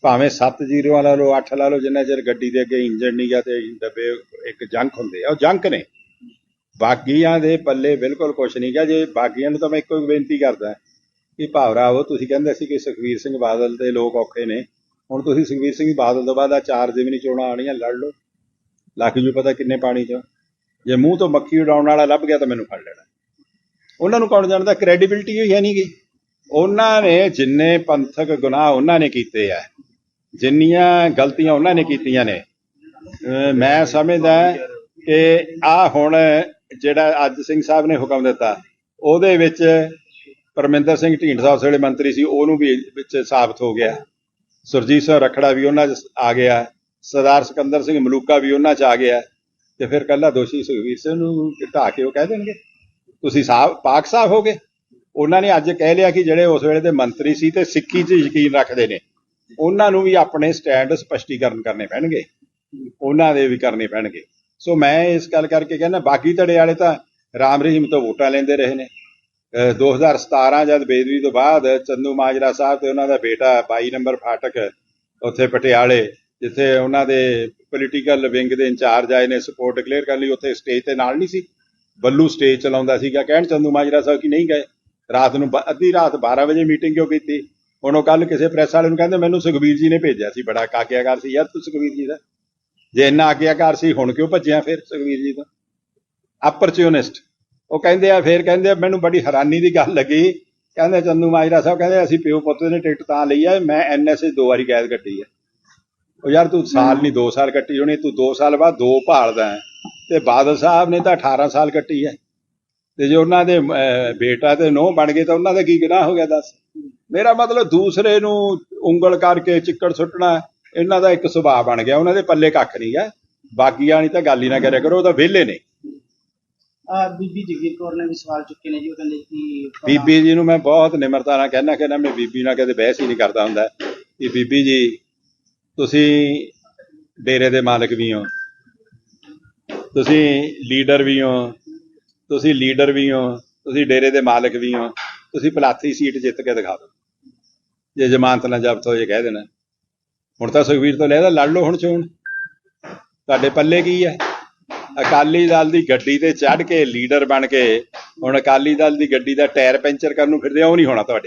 ਭਾਵੇਂ 7 ਜ਼ੀਰੋ ਵਾਲਾ ਲਓ 8 ਲਾ ਲਓ, ਜਿੰਨਾ ਚਿਰ ਗੱਡੀ ਦੇ ਅੱਗੇ ਇੰਜਣ ਨਹੀਂ ਗਿਆ ਤੇ ਡੱਬੇ ਇੱਕ ਜੰਕ ਹੁੰਦੇ ਆ, ਉਹ ਜੰਕ ਨੇ। ਬਾਗੀਆਂ ਦੇ ਪੱਲੇ ਬਿਲਕੁਲ ਕੁਝ ਨਹੀਂ ਗਿਆ ਜੇ ਬਾਗੀਆਂ ਨੂੰ ਤਾਂ ਮੈਂ ਇੱਕੋ ਬੇਨਤੀ ਕਰਦਾ ਕਿ ਭਾਵਰਾਵੋ ਤੁਸੀਂ ਕਹਿੰਦੇ ਸੀ ਕਿ ਸੁਖਵੀਰ ਸਿੰਘ ਬਾਦਲ ਦੇ ਲੋਕ ਔਖੇ ਨੇ। ਹੁਣ ਤੁਸੀਂ ਸੁਖਵੀਰ ਸਿੰਘ ਬਾਦਲ ਤੋਂ ਬਾਅਦ ਆ ਚਾਰ ਜ਼ਿਮਨੀ ਚੋਣਾਂ ਆਣੀਆਂ ਲੜ ਲਓ। ਲੱਖ ਜੂ ਪਤਾ ਕਿੰਨੇ ਪਾਣੀ ਚ। ਜੇ ਮੂੰਹ ਤੋਂ ਮੱਖੀ ਉਡਾਉਣ ਵਾਲਾ ਲੱਭ ਗਿਆ ਤਾਂ ਮੈਨੂੰ ਫੜ ਲੈਣਾ। ਉਹਨਾਂ ਨੂੰ ਕੌਣ ਜਾਣਦਾ? ਕ੍ਰੈਡੀਬਿਲਟੀ ਹੀ ਹੈ ਨਹੀਂ ਗੀ। ਉਹਨਾਂ ਨੇ ਜਿੰਨੇ ਪੰਥਕ ਗੁਨਾਹ ਉਹਨਾਂ ਨੇ ਕੀਤੇ ਆ। ਜਿੰਨੀਆਂ ਗਲਤੀਆਂ ਉਹਨਾਂ ਨੇ ਕੀਤੀਆਂ ਨੇ ਮੈਂ ਸਮਝਦਾ ਕਿ ਆ ਹੁਣ ਜਿਹੜਾ ਅੱਜ ਸਿੰਘ ਸਾਹਿਬ ਨੇ ਹੁਕਮ ਦਿੱਤਾ, ਉਹਦੇ ਵਿੱਚ ਪਰਮਿੰਦਰ ਸਿੰਘ ਢੀਂਡਸਾ ਉਸ ਵੇਲੇ ਮੰਤਰੀ ਸੀ, ਉਹਨੂੰ ਵੀ ਵਿੱਚ ਸਾਬਤ ਹੋ ਗਿਆ। ਸੁਰਜੀਤ ਸਿੰਘ ਰਖੜਾ ਵੀ ਉਹਨਾਂ 'ਚ ਆ ਗਿਆ, ਸਰਦਾਰ ਸਿਕੰਦਰ ਸਿੰਘ ਮਲੂਕਾ ਵੀ ਉਹਨਾਂ 'ਚ ਆ ਗਿਆ, ਤੇ ਫਿਰ ਕੱਲਾ ਦੋਸ਼ੀ ਸੁਖਵੀਰ ਸਿੰਘ ਨੂੰ ਢਾ ਕੇ ਉਹ ਕਹਿ ਦੇਣਗੇ। ਤੁਸੀਂ ਸਾਹਿਬ ਪਾਕ ਸਾਹਿਬ ਹੋ ਗਏ ਉਹਨਾਂ ਨੇ ਅੱਜ ਕਹਿ ਲਿਆ ਕਿ ਜਿਹੜੇ ਉਸ ਵੇਲੇ ਦੇ ਮੰਤਰੀ ਸੀ ਤੇ ਸਿੱਖੀ 'ਚ ਯਕੀਨ ਰੱਖਦੇ ਨੇ। ਉਹਨਾਂ ਨੂੰ ਵੀ ਆਪਣੇ ਸਟੈਂਡ ਸਪਸ਼ਟੀਕਰਨ ਕਰਨੇ ਪੈਣਗੇ। ਉਹਨਾਂ ਦੇ ਵੀ ਕਰਨੇ ਪੈਣਗੇ। ਸੋ ਮੈਂ ਇਸ ਗੱਲ ਕਰਕੇ ਕਹਿੰਦਾ ਬਾਕੀ ਧੜੇ ਵਾਲੇ ਤਾਂ ਰਾਮ ਰਹੀਮ ਤੋਂ ਵੋਟਾਂ ਲੈਂਦੇ ਰਹੇ ਨੇ। ਅਹ 2017 ਜਦ ਬੇਦਵੀ ਤੋਂ ਬਾਅਦ ਚੰਦੂ ਮਾਜਰਾ ਸਾਹਿਬ ਤੇ ਉਹਨਾਂ ਦਾ ਬੇਟਾ 22 ਨੰਬਰ ਫਾਟਕ ਉੱਥੇ ਪਟਿਆਲੇ, ਜਿੱਥੇ ਉਹਨਾਂ ਦੇ ਪੋਲੀਟੀਕਲ ਵਿੰਗ ਦੇ ਇੰਚਾਰਜ ਆਏ ਨੇ ਸਪੋਰਟ ਡਿਕਲੇਅਰ ਕਰਨ ਲਈ, ਉੱਥੇ ਸਟੇਜ ਤੇ ਨਾਲ ਨਹੀਂ ਸੀ। ਬੱਲੂ ਸਟੇਜ ਚਲਾਉਂਦਾ ਸੀਗਾ। ਕਹਿਣ ਚੰਦੂ ਮਾਜਰਾ ਸਾਹਿਬ ਕਿ ਨਹੀਂ ਗਏ। ਰਾਤ ਨੂੰ ਅੱਧੀ ਰਾਤ 12 ਵਜੇ ਮੀਟਿੰਗ ਕਿਉਂ ਕੀਤੀ? ਹੁਣ ਉਹ ਕੱਲ ਕਿਸੇ ਪ੍ਰੈਸ ਵਾਲੇ ਨੂੰ ਕਹਿੰਦੇ ਮੈਨੂੰ ਸੁਖਬੀਰ ਜੀ ਨੇ ਭੇਜਿਆ ਸੀ ਬੜਾ ਕਾਕਿਆਕਾਰ ਸੀ। ਯਾਰ ਤੂੰ ਸੁਖਬੀਰ ਜੀ ਦਾ? ਜੇ ਇੰਨਾ ਆਗਿਆਕਾਰ ਸੀ ਹੁਣ ਕਿਉਂ ਭੱਜਿਆ ਫਿਰ ਸੁਖਬੀਰ ਜੀ ਤੋਂ? ਅਪਰਚੂਨਿਸਟ ਉਹ ਕਹਿੰਦੇ ਆ ਫਿਰ ਕਹਿੰਦੇ ਆ, ਮੈਨੂੰ ਬੜੀ ਹੈਰਾਨੀ ਦੀ ਗੱਲ ਲੱਗੀ। ਕਹਿੰਦੇ ਚੰਦੂ ਮਾਜਰਾ ਸਾਹਿਬ ਕਹਿੰਦੇ ਅਸੀਂ ਪਿਓ ਪੁੱਤ ਨੇ ਟਿਕਟ ਤਾਂ ਲਈ ਆ ਮੈਂ ਐਨਐਸਏ ਦੋ ਵਾਰੀ ਕੈਦ ਕੱਟੀ ਹੈ ਉਹ ਯਾਰ ਤੂੰ ਸਾਲ ਨਹੀਂ 2 ਸਾਲ ਕੱਟੀ ਹੋਣੀ ਤੂੰ 2 ਸਾਲ ਬਾਅਦ ਦੋ ਭਾਲਦਾ ਹੈ। ਤੇ ਬਾਦਲ ਸਾਹਿਬ ਨੇ ਤਾਂ 18 ਸਾਲ ਕੱਟੀ ਹੈ ਤੇ ਜੇ ਉਹਨਾਂ ਦੇ ਬੇਟਾ ਤੇ ਨੋਹ ਬਣ ਗਏ ਤਾਂ ਉਹਨਾਂ ਦਾ ਕੀ ਗੁਨਾਹ ਹੋ ਗਿਆ ਦੱਸ? ਮੇਰਾ ਮਤਲਬ ਦੂਸਰੇ ਨੂੰ ਉਂਗਲ ਕਰਕੇ ਚਿੱਕੜ ਸੁੱਟਣਾ ਇਹਨਾਂ ਦਾ ਇੱਕ ਸੁਭਾਅ ਬਣ ਗਿਆ ਉਹਨਾਂ ਦੇ ਪੱਲੇ ਕੱਖ ਨਹੀਂ ਹੈ। ਬਾਕੀਆਂ ਵਾਲੀ ਤਾਂ ਗੱਲ ਹੀ ਨਾ ਕਰਿਆ ਕਰੋ ਉਹ ਤਾਂ ਵਿਹਲੇ ਨੇ। ਆ ਬੀਬੀ ਜਗੀਰ ਕੌਰ ਨੇ ਵੀ ਸਵਾਲ ਚੁੱਕੇ ਨੇ ਜੀ ਉਹ ਕਹਿੰਦੇ ਕਿ ਬੀਬੀ ਜੀ ਨੂੰ ਮੈਂ ਬਹੁਤ ਨਿਮਰਤਾ ਨਾਲ ਕਹਿਣਾ ਕਿ ਨਾ ਮੈਂ ਬੀਬੀ ਨਾਲ ਕਦੇ ਬਹਿਸ ਹੀ ਨਹੀਂ ਕਰਦਾ ਹੁੰਦਾ। ਕਿ ਬੀਬੀ ਜੀ ਤੁਸੀਂ ਡੇਰੇ ਦੇ ਮਾਲਕ ਵੀ ਹੋ। ਤੁਸੀਂ ਲੀਡਰ ਵੀ ਹੋ। ਤੁਸੀਂ ਲੀਡਰ ਵੀ ਹੋ। ਤੁਸੀਂ ਡੇਰੇ ਦੇ ਮਾਲਕ ਵੀ ਹੋ। ਤੁਸੀਂ ਪਲਾਥੀ ਸੀਟ ਜਿੱਤ ਕੇ ਦਿਖਾ ਦਿਓ। ਜੇ ਜ਼ਮਾਨਤ ਨਾ ਜ਼ਬਤ ਹੋ ਜੇ ਕਹਿ ਦੇਣਾ। ਹੁਣ ਤਾਂ ਸੁਖਵੀਰ ਤੋਂ ਲੈਦਾ ਲੜ ਲਓ ਹੁਣ ਚੋਣ। ਤੁਹਾਡੇ ਪੱਲੇ ਕੀ ਹੈ? ਅਕਾਲੀ ਦਲ ਦੀ ਗੱਡੀ ਤੇ ਚੜ੍ਹ ਕੇ ਲੀਡਰ ਬਣ ਕੇ ਹੁਣ ਅਕਾਲੀ ਦਲ ਦੀ ਗੱਡੀ ਦਾ ਟਾਇਰ ਪੈਂਚਰ ਕਰਨ ਨੂੰ ਫਿਰਦੇ ਆ ਉਹ ਨਹੀਂ ਹੋਣਾ ਤੁਹਾਡੇ।